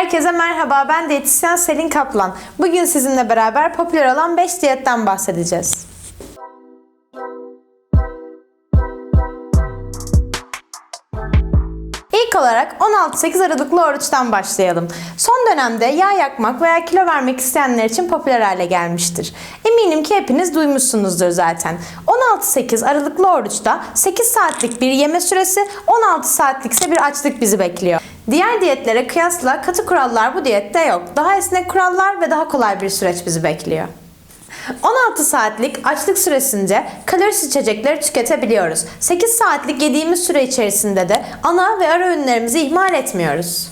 Herkese merhaba, ben diyetisyen Selin Kaplan. Bugün sizinle beraber popüler olan 5 diyetten bahsedeceğiz. İlk olarak 16-8 Aralıklı oruçtan başlayalım. Son dönemde yağ yakmak veya kilo vermek isteyenler için popüler hale gelmiştir. Eminim ki hepiniz duymuşsunuzdur zaten. 16-8 Aralıklı oruçta 8 saatlik bir yeme süresi, 16 saatlik ise bir açlık bizi bekliyor. Diğer diyetlere kıyasla katı kurallar bu diyette yok. Daha esnek kurallar ve daha kolay bir süreç bizi bekliyor. 16 saatlik açlık süresince kalorisiz içecekleri tüketebiliyoruz. 8 saatlik yediğimiz süre içerisinde de ana ve ara öğünlerimizi ihmal etmiyoruz.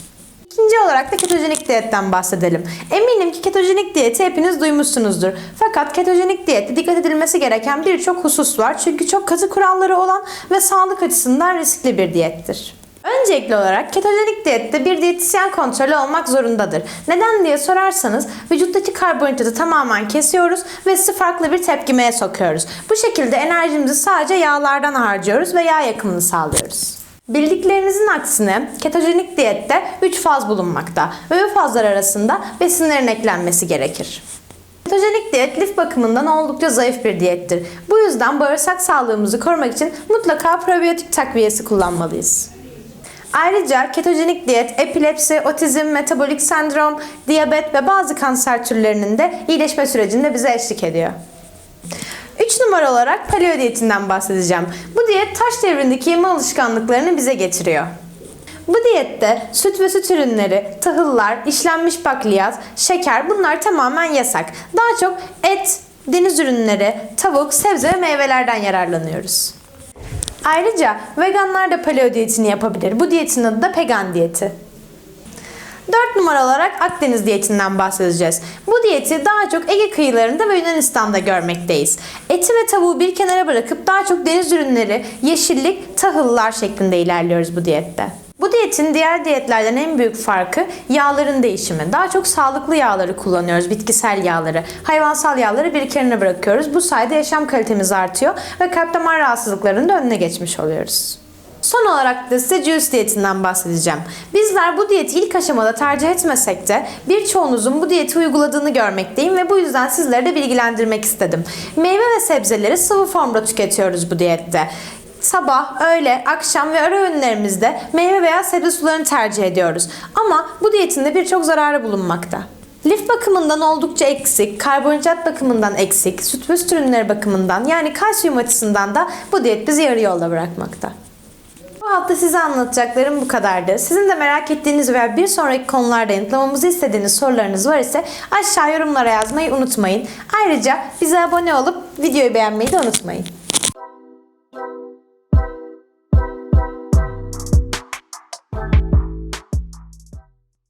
İkinci olarak da ketojenik diyetten bahsedelim. Eminim ki ketojenik diyeti hepiniz duymuşsunuzdur. Fakat ketojenik diyette dikkat edilmesi gereken birçok husus var. Çünkü çok katı kuralları olan ve sağlık açısından riskli bir diyettir. Öncelikli olarak ketojenik diyette bir diyetisyen kontrolü olmak zorundadır. Neden diye sorarsanız vücuttaki karbonhidratı tamamen kesiyoruz ve sizi farklı bir tepkimeye sokuyoruz. Bu şekilde enerjimizi sadece yağlardan harcıyoruz ve yağ yakımını sağlıyoruz. Bildiklerinizin aksine ketojenik diyette 3 faz bulunmakta ve bu fazlar arasında besinlerin eklenmesi gerekir. Ketojenik diyet lif bakımından oldukça zayıf bir diyettir. Bu yüzden bağırsak sağlığımızı korumak için mutlaka probiyotik takviyesi kullanmalıyız. Ayrıca ketojenik diyet epilepsi, otizm, metabolik sendrom, diyabet ve bazı kanser türlerinin de iyileşme sürecinde bize eşlik ediyor. 3 numara olarak paleo diyetinden bahsedeceğim. Bu diyet taş devrindeki yeme alışkanlıklarını bize getiriyor. Bu diyette süt ve süt ürünleri, tahıllar, işlenmiş bakliyat, şeker bunlar tamamen yasak. Daha çok et, deniz ürünleri, tavuk, sebze ve meyvelerden yararlanıyoruz. Ayrıca veganlar da paleo diyetini yapabilir. Bu diyetin adı da pegan diyeti. 4 numara olarak Akdeniz diyetinden bahsedeceğiz. Bu diyeti daha çok Ege kıyılarında ve Yunanistan'da görmekteyiz. Eti ve tavuğu bir kenara bırakıp daha çok deniz ürünleri, yeşillik, tahıllar şeklinde ilerliyoruz bu diyette. Bu diyetin diğer diyetlerden en büyük farkı yağların değişimi. Daha çok sağlıklı yağları kullanıyoruz, bitkisel yağları. Hayvansal yağları bir kenara bırakıyoruz. Bu sayede yaşam kalitemiz artıyor ve kalp damar rahatsızlıklarının da önüne geçmiş oluyoruz. Son olarak da size juice diyetinden bahsedeceğim. Bizler bu diyeti ilk aşamada tercih etmesek de birçoğunuzun bu diyeti uyguladığını görmekteyim ve bu yüzden sizleri de bilgilendirmek istedim. Meyve ve sebzeleri sıvı formda tüketiyoruz bu diyette. Sabah, öğle, akşam ve ara öğünlerimizde meyve veya sebze sularını tercih ediyoruz. Ama bu diyetin de birçok zararı bulunmakta. Lif bakımından oldukça eksik, karbonhidrat bakımından eksik, süt ve süt ürünleri bakımından yani kalsiyum açısından da bu diyet bizi yarı yolda bırakmakta. Bu hafta size anlatacaklarım bu kadardı. Sizin de merak ettiğiniz veya bir sonraki konularda yanıtlamamızı istediğiniz sorularınız var ise aşağı yorumlara yazmayı unutmayın. Ayrıca bize abone olup videoyu beğenmeyi de unutmayın.